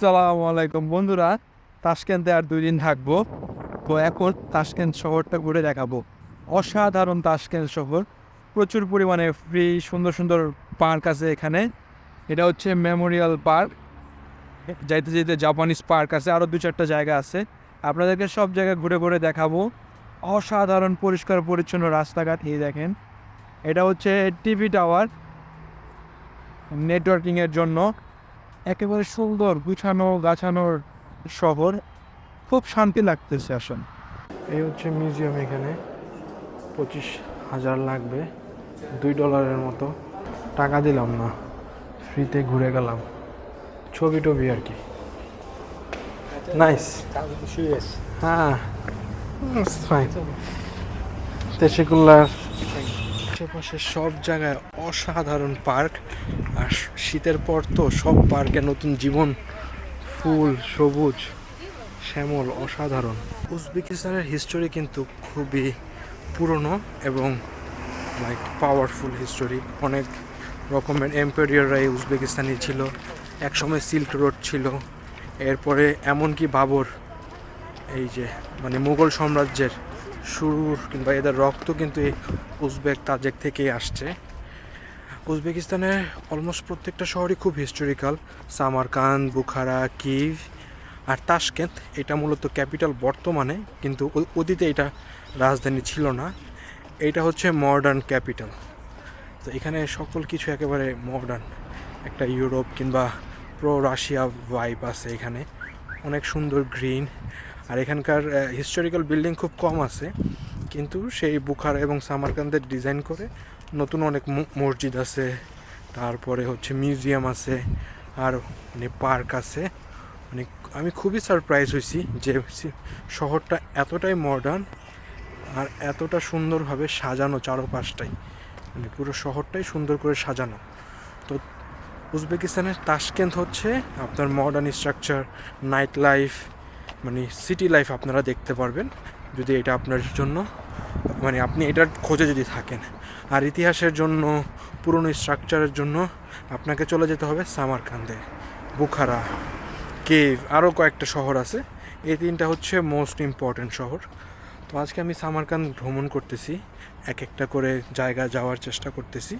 আসসালামু আলাইকুম বন্ধুরা তাশকেন্তে আর দুই দিন থাকব। তো এখন তাশকেন্ট শহরটা ঘুরে দেখাবো। অসাধারণ তাশকেন্ট শহর। প্রচুর পরিমাণে ফ্রি সুন্দর সুন্দর পার্ক আছে এখানে। এটা হচ্ছে মেমোরিয়াল পার্ক যাইতে যেতে জাপানিজ পার্ক আছে আরও দু চারটা জায়গা আছে। আপনাদেরকে সব জায়গায় ঘুরে ঘুরে দেখাবো। অসাধারণ পরিষ্কার পরিচ্ছন্ন রাস্তাঘাট, এই দেখেন। এটা হচ্ছে টিভি টাওয়ার নেটওয়ার্কিংয়ের জন্য। একেবারে সুন্দর গুছানো, গাছানোর শহর। খুব শান্তি লাগতেছে আসলে। এই হচ্ছে মিউজিয়াম এখানে। পঁচিশ হাজার লাগবে। দুই ডলারের মতো। টাকা দিলাম না। ফ্রিতে ঘুরে গেলাম। ছবি টবি আর কি। নাইস হ্যাঁ। ফাইন আশেপাশে সব জায়গায় অসাধারণ পার্ক। আর শীতের পর তো সব পার্কে নতুন জীবন, ফুল, সবুজ, শ্যামল, অসাধারণ। উজবেকিস্তানের হিস্টোরি কিন্তু খুবই পুরনো এবং লাইক পাওয়ারফুল হিস্টোরি অনেক রকমের এম্পেরিয়াররা এই উজবেকিস্তানি ছিল, একসময় সিল্ক রোড ছিল, এরপরে এমনকি বাবর, এই যে মানে মুঘল সাম্রাজ্যের শুরুর কিংবা এদের রক্ত কিন্তু এই উজবেক তাজেক থেকেই আসছে। উজবেকিস্তানের অলমোস্ট প্রত্যেকটা শহরই খুব হিস্টোরিক্যাল সামারকান বুখারা কিভ আর তাশকেন্ট এটা মূলত ক্যাপিটাল বর্তমানে, কিন্তু অতীতে এটা রাজধানী ছিল না। এটা হচ্ছে মডার্ন ক্যাপিটাল তো এখানে সকল কিছু একেবারে মডার্ন একটা ইউরোপ কিংবা প্রো রাশিয়া ভাইব আছে এখানে। অনেক সুন্দর গ্রিন আর এখানকার হিস্টোরিক্যাল বিল্ডিং খুব কম আছে। কিন্তু সেই বুখারা এবং সামারকান্দের ডিজাইন করে নতুন অনেক মসজিদ আছে, তারপরে হচ্ছে মিউজিয়াম আছে, আর মানে পার্ক আছে। মানে আমি খুবই সারপ্রাইজ হয়েছি যে শহরটা এতটাই মডার্ন আর এতটা সুন্দরভাবে সাজানো চারপাশটাই। মানে পুরো শহরটাই সুন্দর করে সাজানো। তো উজবেকিস্তানের তাশকেন্ট হচ্ছে আপনার মডার্ন স্ট্রাকচার নাইট লাইফ মানে সিটি লাইফ আপনারা দেখতে পারবেন। যদি এটা আপনার জন্য মানে আপনি এটার খোঁজে যদি থাকেন, আর ইতিহাসের জন্য, পুরনো স্ট্রাকচারের জন্য আপনাকে চলে যেতে হবে সামারকান্দে বুখারা, কেভ, আরও কয়েকটা শহর আছে। এই তিনটা হচ্ছে মোস্ট ইম্পর্ট্যান্ট শহর। তো আজকে আমি সামারকান্দ ভ্রমণ করতেছি, এক একটা করে জায়গা যাওয়ার চেষ্টা করতেছি,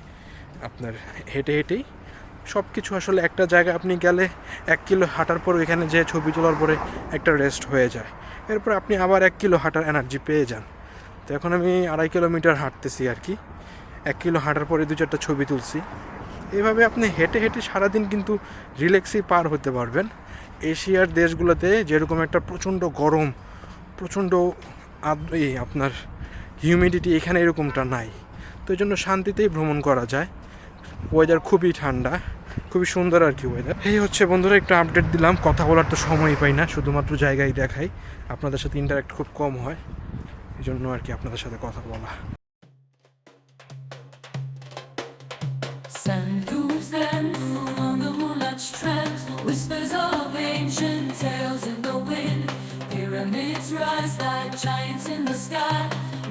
আপনার হেঁটে হেঁটেই। সব কিছু আসলে একটা জায়গা আপনি গেলে এক কিলো হাঁটার পর এখানে যে ছবি তোলার পরে একটা রেস্ট হয়ে যায়। এরপর আপনি আবার এক কিলো হাঁটার এনার্জি পেয়ে যান। তো এখন আমি আড়াই কিলোমিটার হাঁটতেছি আর কি। এক কিলো হাঁটার পরে দু চারটা ছবি তুলছি। এভাবে আপনি হেঁটে হেঁটে সারাদিন কিন্তু রিল্যাক্সই পার হতে পারবেন। এশিয়ার দেশগুলোতে যেরকম একটা প্রচণ্ড গরম, প্রচণ্ড এই আপনার হিউমিডিটি এখানে এরকমটা নাই। তো এই জন্য শান্তিতেই ভ্রমণ করা যায়। ওয়েদার খুবই ঠান্ডা, খুবই সুন্দর আর কি ওয়েদার এই হচ্ছে বন্ধুরা, একটু আপডেট দিলাম। কথা বলার তো সময়ই পাই না, শুধুমাত্র জায়গায় দেখাই। আপনাদের সাথে ইন্টারাক্ট খুব কম হয়। এই জন্য আর কি আপনাদের সাথে কথা বলা Sand dunes and on the moonlight strand, whispers of ancient tales in the wind. Pyramids rise like giants in the sky,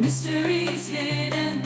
mysteries hidden